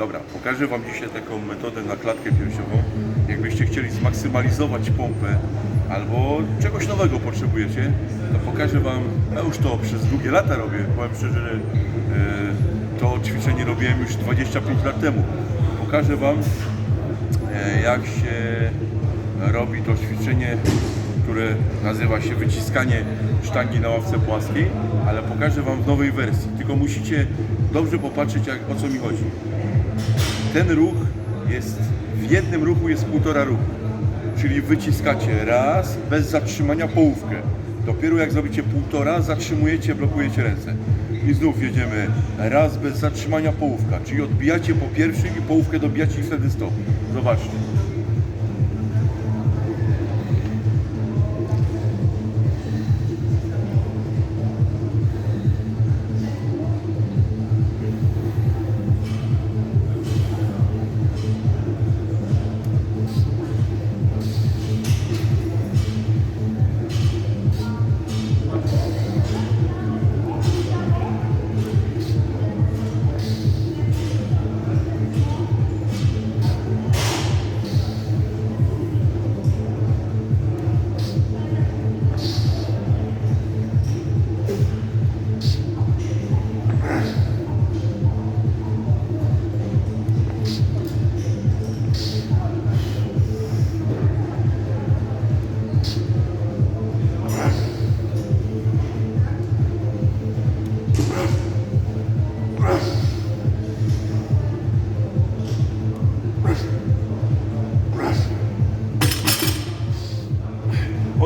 Dobra, pokażę Wam dzisiaj taką metodę na klatkę piersiową. Jakbyście chcieli zmaksymalizować pompę albo czegoś nowego potrzebujecie, to pokażę Wam, ja już to przez długie lata robię, powiem szczerze, e, to ćwiczenie robiłem już 25 lat temu. Pokażę Wam, e, jak się robi to ćwiczenie, które nazywa się wyciskanie sztangi na ławce płaskiej, ale pokażę Wam w nowej wersji. Tylko musicie dobrze popatrzeć, jak, o co mi chodzi. Ten ruch jest, w jednym ruchu jest półtora ruchu. Czyli wyciskacie raz, bez zatrzymania połówkę. Dopiero jak zrobicie półtora, zatrzymujecie, blokujecie ręce. I znów jedziemy raz bez zatrzymania połówka, czyli odbijacie po pierwszym i połówkę dobijacie i wtedy stop. Zobaczcie.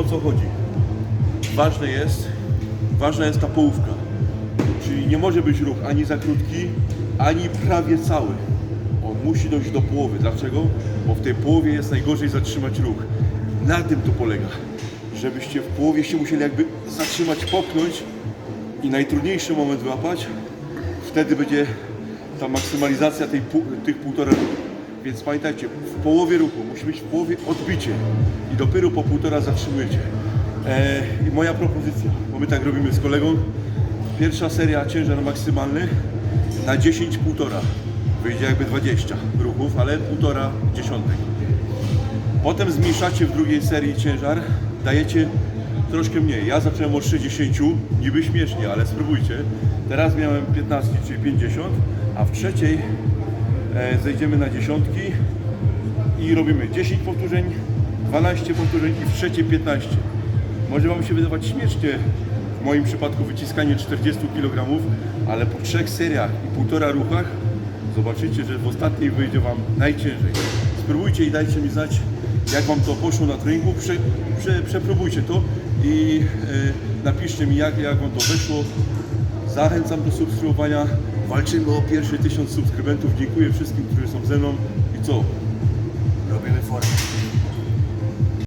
Co chodzi? Ważne jest, ważna jest ta połówka. Czyli nie może być ruch ani za krótki, ani prawie cały. On musi dojść do połowy. Dlaczego? Bo w tej połowie jest najgorzej zatrzymać ruch. Na tym to polega. Żebyście w połowie się musieli jakby zatrzymać, popchnąć i najtrudniejszy moment wyłapać. Wtedy będzie ta maksymalizacja tej, tych półtora. Więc pamiętajcie, w połowie ruchu musi być w połowie odbicie i dopiero po półtora zatrzymujecie. E, I moja propozycja, bo my tak robimy z kolegą, pierwsza seria ciężar maksymalny na 10 półtora. Wyjdzie jakby 20 ruchów, ale półtora dziesiątek. Potem zmniejszacie w drugiej serii ciężar, dajecie troszkę mniej. Ja zacząłem od 60, niby śmiesznie, ale spróbujcie. Teraz miałem 15, czyli 50, a w trzeciej zejdziemy na dziesiątki i robimy 10 powtórzeń, 12 powtórzeń i w trzeciej 15. Może Wam się wydawać śmiesznie w moim przypadku wyciskanie 40 kg, ale po trzech seriach i półtora ruchach zobaczycie, że w ostatniej wyjdzie Wam najciężej. Spróbujcie i dajcie mi znać, jak Wam to poszło na treningu. Prze, prze, przepróbujcie to i e, napiszcie mi, jak, jak Wam to wyszło. Zachęcam do subskrybowania. Walczymy o pierwszy tysiąc subskrybentów. Dziękuję wszystkim, którzy są ze mną. I co? Robimy formę.